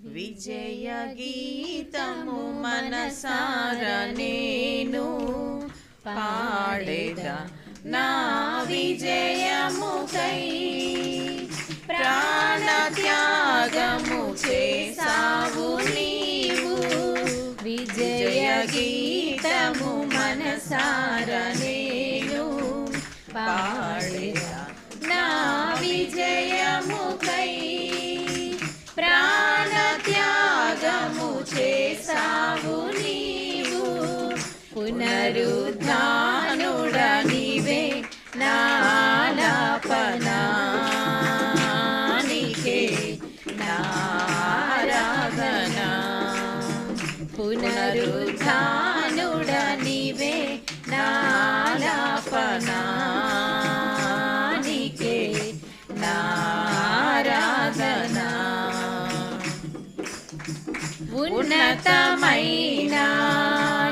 విజయ గీతము మనసార నేను పాడేద నా విజయముకై ప్రాణ త్యాగము చేసావు నీవు. విజయ గీతము మనసార నేను పా పునరుద్ధానుడ నీవే నాలాపనానికే నారాధన. పునరుద్ధానుడ నీవే నాలాపనానికే నారాధన. ఉన్నతమైన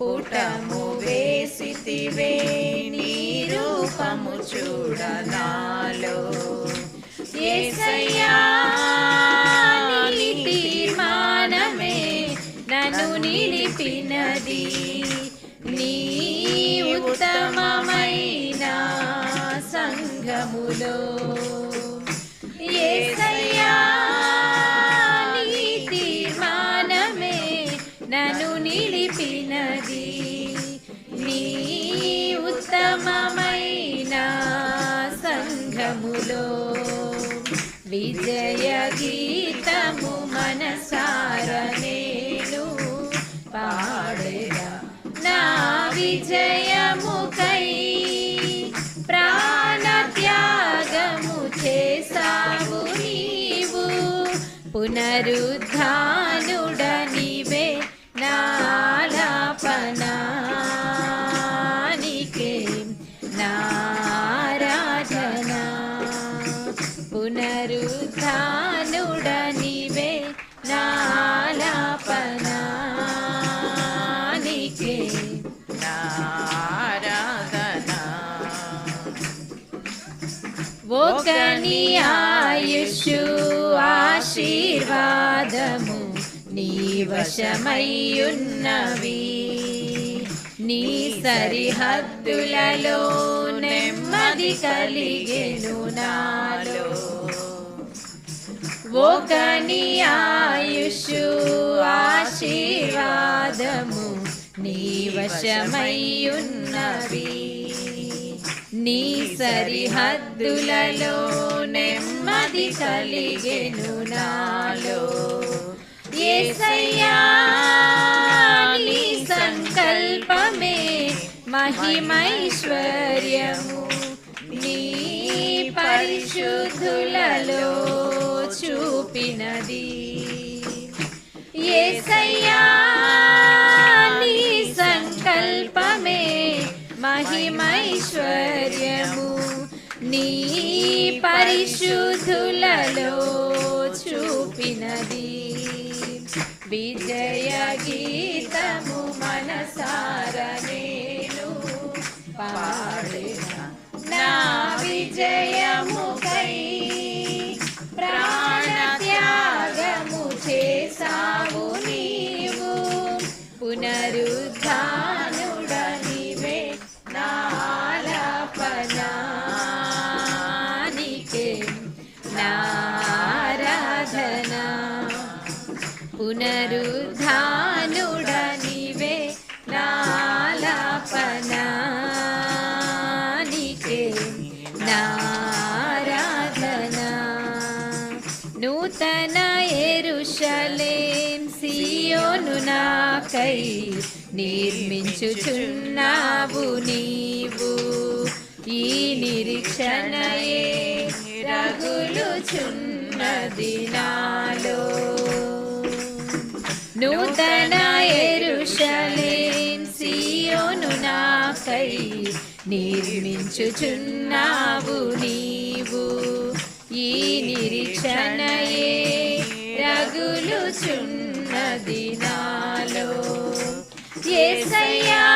పుటము వేసితివే నీ రూపము చూడనాలో తీర్మానమే నన్ను నిలిపినది. నీ ఉత్తమమైన సంఘములో విజయ గీతము మనసార నేను పాడేదా నా విజయముకై ప్రాణ త్యాగము చేసావు నీవు. పునరుద్ధానుడనివే నాలాపన పునరుద్ధానుడ నీవే నాలాపనానికే. నారాధన. ఒకని ఆయుషు ఆశీర్వాదము నీ వశమయ్యున్నవి నీ సరిహద్దులలో నెమ్మది కలిగెను నాలో. ఒకని ఆయుషు ఆశీర్వాదము నీ వశమయ్యున్నవి. నీ సరిహద్దులలో నెమ్మది కలిగెను నాలో. మహిమైశ్వర్యము నీ పరిశుద్ధులలో చూపినది. యేసయ్యా నీ సంకల్పమే మహిమైశ్వర్యము నీ పరిశుద్ధులలో చూపినది. విజయ గీతము మనసార పాడిన నా విజయముకై ప్రాణ త్యాగము చేసావు నీవు. పునరుద్ధానుడ నాలపనానికే నారాధన పునరుద్ధానుడ నాలపనానికే నారాధన. నూతన ఎరుషలేం సియోను నాకై నిర్మించుచున్నావు నీవు. ఈ నిరీక్షణయే రగులుచున్నది నాలో నూతన ఎరుషలేం నాకై నిర్మించుచున్నావు నీవు. ఈ నిరీక్షణయే రగులుచున్నది నాలో. యేసయ్యా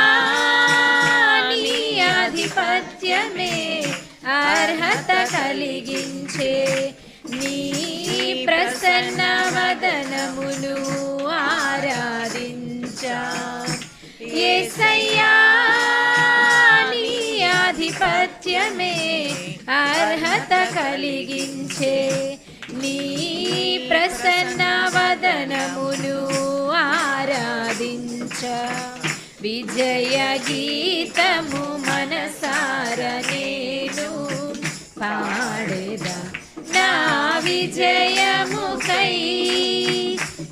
నీ ఆధిపత్యమే అర్హత కలిగించే అర్హత కలిగించే నీ ప్రసన్న వదనమును ఆరాధించ. విజయ గీతము మనసార నేను పాడేదా. నా విజయముకై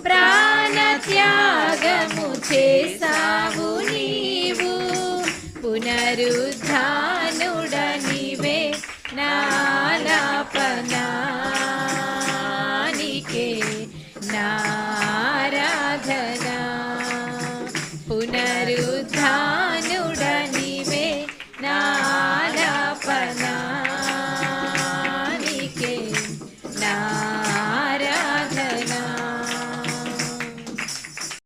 ప్రాణత్యాగము చేసావు నీవు. పునరు